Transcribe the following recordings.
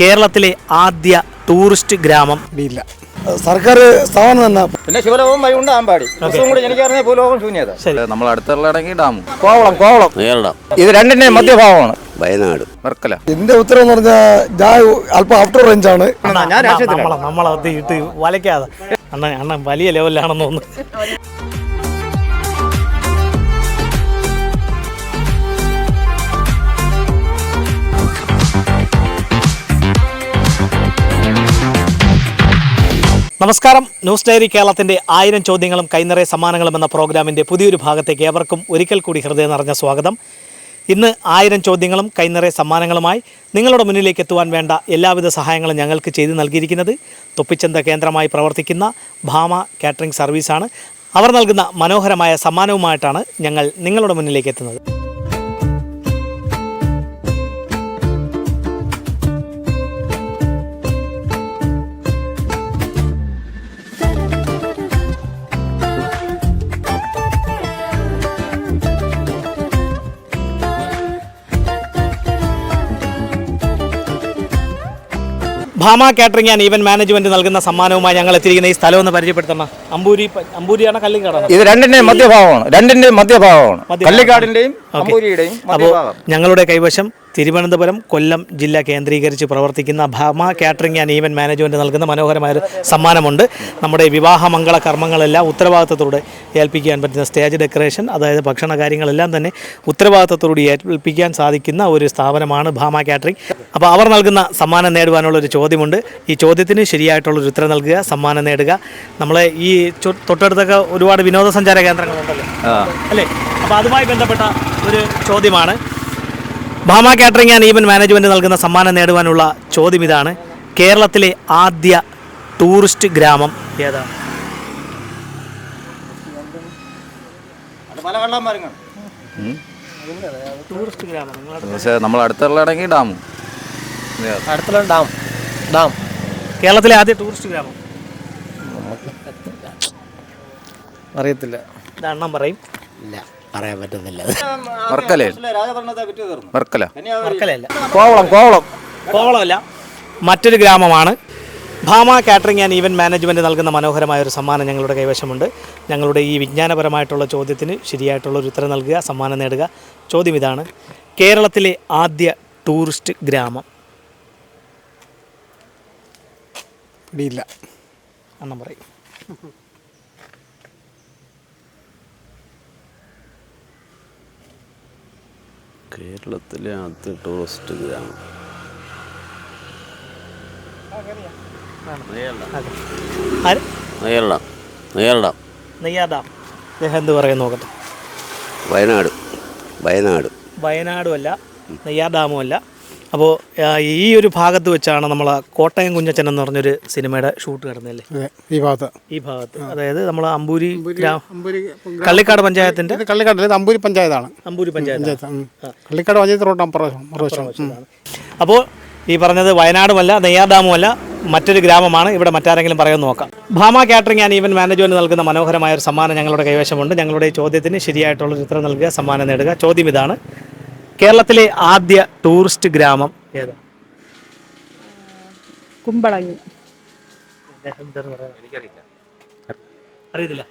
കേരളത്തിലെ ആദ്യ ടൂറിസ്റ്റ് ഗ്രാമം ഇല്ല. സർക്കാർ സ്ഥാപനം തന്നെ പിന്നെ ശിവലോകം വൈകുണ്ട് ആമ്പാടി കൂടി എനിക്കറിഞ്ഞ ഭൂലോകം ശൂന്യത. നമ്മൾ അടുത്തുള്ളടങ്ങി ഡാമും. കോവളം കോവളം. ഇത് രണ്ടിന്റെ മധ്യഭാവമാണ് വയനാട്. വർക്കല. എന്റെ ഉത്തരം എന്ന് പറഞ്ഞാൽ ഞാൻ അല്പം ഔട്ടർ റേഞ്ച് ആണ്. ഞാൻ നമ്മളെ നമ്മളെ നമ്മളത് ഇട്ട് വലയ്ക്കാതെ. അണ്ണൻ അണ്ണൻ വലിയ ലെവലിലാണെന്ന് തോന്നുന്നു. നമസ്കാരം. ന്യൂസ് ഡയറി കേരളത്തിന്റെ ആയിരം ചോദ്യങ്ങളും കൈനിറയ സമ്മാനങ്ങളും എന്ന പ്രോഗ്രാമിന്റെ പുതിയൊരു ഭാഗത്തേക്ക് ഏവർക്കും ഒരിക്കൽ കൂടി ഹൃദയം നിറഞ്ഞ സ്വാഗതം. ഇന്ന് ആയിരം ചോദ്യങ്ങളും കൈനിറയ സമ്മാനങ്ങളുമായി നിങ്ങളുടെ മുന്നിലേക്ക് എത്തുവാൻ വേണ്ട എല്ലാവിധ സഹായങ്ങളും ഞങ്ങൾക്ക് ചെയ്തു നൽകിയിരിക്കുന്നത് തൊപ്പിച്ചന്ത കേന്ദ്രമായി പ്രവർത്തിക്കുന്ന ഭാമ കാറ്ററിംഗ് സർവീസാണ്. അവർ നൽകുന്ന മനോഹരമായ സമ്മാനവുമായിട്ടാണ് ഞങ്ങൾ നിങ്ങളുടെ മുന്നിലേക്ക് എത്തുന്നത്. Bhama catering and event management നൽകുന്ന സമ്മാനവുമായി ഞങ്ങൾ എത്തിയിരിക്കുന്ന ഈ സ്ഥലം ഒന്ന് പരിചയപ്പെടുത്തണം അമ്പൂരി അമ്പൂരിയാണ് കല്ലിക്കാടാണ് ഇത് രണ്ടിന്റെയും മധ്യഭാഗമാണ്. രണ്ടിന്റെയും മധ്യഭാഗമാണ്. കല്ലിക്കാടിന്റെയും അമ്പൂരിയുടെയും അപ്പോൾ ഞങ്ങളുടെ കൈവശം തിരുവനന്തപുരം കൊല്ലം ജില്ല കേന്ദ്രീകരിച്ച് പ്രവർത്തിക്കുന്ന Bhama catering and event management നൽകുന്ന മനോഹരമായ ഒരു സമ്മാനമുണ്ട്. നമ്മുടെ വിവാഹ മംഗള കർമ്മങ്ങളെല്ലാം ഉത്തരവാദിത്തത്തോടെ ഏൽപ്പിക്കാൻ പറ്റുന്ന സ്റ്റേജ് ഡെക്കറേഷൻ അതായത് ഭക്ഷണ കാര്യങ്ങളെല്ലാം തന്നെ ഉത്തരവാദിത്തത്തോടെ ഏൽപ്പിക്കാൻ സാധിക്കുന്ന ഒരു സ്ഥാപനമാണ് ഭാമ കാറ്ററിംഗ്. അപ്പോൾ അവർ നൽകുന്ന സമ്മാനം നേടുവാനുള്ള ഒരു ചോദ്യമുണ്ട്. ഈ ചോദ്യത്തിന് ശരിയായിട്ടുള്ളൊരു ഉത്തരം നൽകുക സമ്മാനം നേടുക. നമ്മളെ ഈ തൊട്ടടുത്തൊക്കെ ഒരുപാട് വിനോദസഞ്ചാര കേന്ദ്രങ്ങളുണ്ടല്ലോ. അല്ലേ? അപ്പോൾ അതുമായി ബന്ധപ്പെട്ട ഒരു ചോദ്യമാണ്. Bhama catering and event management നൽകുന്ന സമ്മാനം നേടുവാനുള്ള ചോദ്യം ഇതാണ്. കേരളത്തിലെ ആദ്യ ടൂറിസ്റ്റ് ഗ്രാമം ഏതാണ്? പക്ഷേ നമ്മൾ അടുത്തുള്ളടങ്ങി ഡാമും അടുത്തുള്ള ഡാം. ഡാം. കേരളത്തിലെ ആദ്യ ടൂറിസ്റ്റ് ഗ്രാമം. അറിയത്തില്ല. ഇത് അണ്ണം പറയും. ഇല്ല. പറയാൻ പറ്റുന്നില്ല. വർക്കലേ? കോവളം കോവളം. കോവളമല്ല മറ്റൊരു ഗ്രാമമാണ്. Bhama catering and event management നൽകുന്ന മനോഹരമായ ഒരു സമ്മാനം ഞങ്ങളുടെ കൈവശമുണ്ട്. ഞങ്ങളുടെ ഈ വിജ്ഞാനപരമായിട്ടുള്ള ചോദ്യത്തിന് ശരിയായിട്ടുള്ള ഒരു ഉത്തരം നൽകുക സമ്മാനം നേടുക. ചോദ്യം ഇതാണ്. കേരളത്തിലെ ആദ്യ ടൂറിസ്റ്റ് ഗ്രാമം. പിടിയില്ല അണ്ണം പറയും. കേരളത്തിലെ ആദ്യ ടൂറിസ്റ്റ് ഗ്രാമം എന്ത് നോക്കട്ടെ. വയനാട്. വയനാട്. വയനാടും അല്ല നെയ്യാർ ഡാമും അല്ല അപ്പോൾ ഈ ഒരു ഭാഗത്ത് വെച്ചാണ് നമ്മൾ കോട്ടയം കുഞ്ഞച്ചൻ എന്ന് പറഞ്ഞൊരു സിനിമയുടെ ഷൂട്ട് കിടന്നല്ലേ ഈ ഭാഗത്ത്. ഈ ഭാഗത്ത്. അതായത് നമ്മൾ അമ്പൂരി കള്ളിക്കാട് പഞ്ചായത്തിന്റെ? കള്ളിക്കാട് അമ്പൂരി പഞ്ചായത്താണ്. അമ്പൂരി പഞ്ചായത്ത്. കള്ളിക്കാട് പഞ്ചായത്ത് റോഡ് അപ്പോൾ ഈ പറഞ്ഞത് വയനാടുമല്ല നെയ്യാർ ഡാമുമല്ല മറ്റൊരു ഗ്രാമമാണ്. ഇവിടെ മറ്റാരെങ്കിലും പറയുമെന്ന് നോക്കാം. Bhama catering and event management നൽകുന്ന മനോഹരമായ ഒരു സമ്മാനം ഞങ്ങളുടെ കൈവശമുണ്ട്. ഞങ്ങളുടെ ഈ ചോദ്യത്തിന് ശരിയായിട്ടുള്ള ഉത്തരം നൽകുക സമ്മാനം നേടുക. ചോദ്യം ഇതാണ്. കേരളത്തിലെ ആദ്യ ടൂറിസ്റ്റ് ഗ്രാമം ഏതാ? കുമ്പളങ്ങി. അറിയത്തില്ല.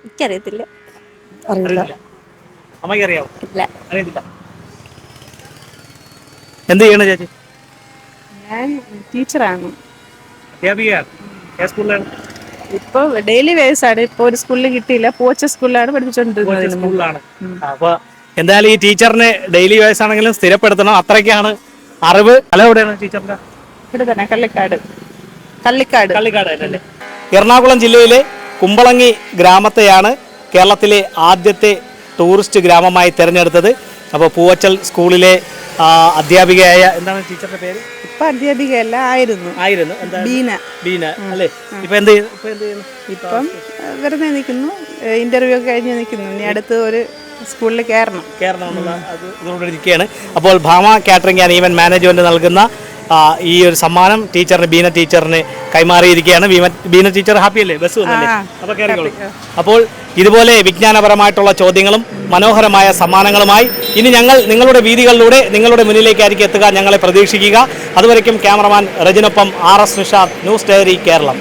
എനിക്കറിയത്തില്ല. അറിയില്ല. അമ്മയ്ക്ക് അറിയാവോ ഇല്ല. അറിയത്തില്ല. എന്ത് ചെയ്യണ ചേച്ചി? ഞാൻ ടീച്ചറാണ്. അധ്യാപികയാണ്. സ്കൂളിലാണ്? ഇപ്പൊ ഡെയിലി വേസ് ആണ്. ഇപ്പൊ ഒരു സ്കൂളിൽ കിട്ടിയില്ല. പോച്ച സ്കൂളിലാണ് പഠിപ്പിച്ചോണ്ടിരുന്നത് അപ്പൊ എന്തായാലും ഈ ടീച്ചറിനെ ഡെയിലി വേസ് ആണെങ്കിലും സ്ഥിരപ്പെടുത്തണം. അത്രയ്ക്കാണ് അറിവ്. അല്ല എവിടെയാണ് ടീച്ചറിന്റെ? ഇവിടെ തന്നെ കള്ളിക്കാട്. കള്ളിക്കാട്. കള്ളിക്കാട് അല്ലേ എറണാകുളം ജില്ലയിലെ കുമ്പളങ്ങി ഗ്രാമത്തെയാണ് കേരളത്തിലെ ആദ്യത്തെ ടൂറിസ്റ്റ് ഗ്രാമമായി തിരഞ്ഞെടുത്തത്. അപ്പോൾ പൂവച്ചൽ സ്കൂളിലെ അധ്യാപികയായ എന്താണ് ടീച്ചറുടെ പേര്? ഇപ്പൊ അധ്യാപികയല്ല ആയിരുന്നു. ആയിരുന്നു. എന്താ ബീന. ബീന അല്ലേ? ഇപ്പൊ എന്ത് ഇപ്പൊ എന്ത് ചെയ്യുന്നു? ഇപ്പം വെറുതെ നിൽക്കുന്നു. ഇന്റർവ്യൂ ഒക്കെ കഴിഞ്ഞ് നിൽക്കുന്നു. ഇനി അടുത്ത് ഒരു സ്കൂളിൽ കയറണം. കയറണമെന്നുള്ള അത് ഇതോടെ ഇരിക്കുകയാണ്. അപ്പോൾ Bhama catering and event management നൽകുന്ന ഈ ഒരു സമ്മാനം ടീച്ചറിന് ബീന ടീച്ചറിന് കൈമാറിയിരിക്കുകയാണ്. ബീന ടീച്ചർ ഹാപ്പി അല്ലേ? ബസ് വന്നല്ലേ? അപ്പോൾ കയറിക്കോളൂ അപ്പോൾ ഇതുപോലെ വിജ്ഞാനപരമായിട്ടുള്ള ചോദ്യങ്ങളും മനോഹരമായ സമ്മാനങ്ങളുമായി ഇനി ഞങ്ങൾ നിങ്ങളുടെ വീതികളിലൂടെ നിങ്ങളുടെ മുന്നിലേക്കായിരിക്കും എത്തുക ഞങ്ങളെ പ്രതീക്ഷിക്കുക. അതുവരയ്ക്കും cameraman റജിനൊപ്പം R S Nishad news diary Keralam.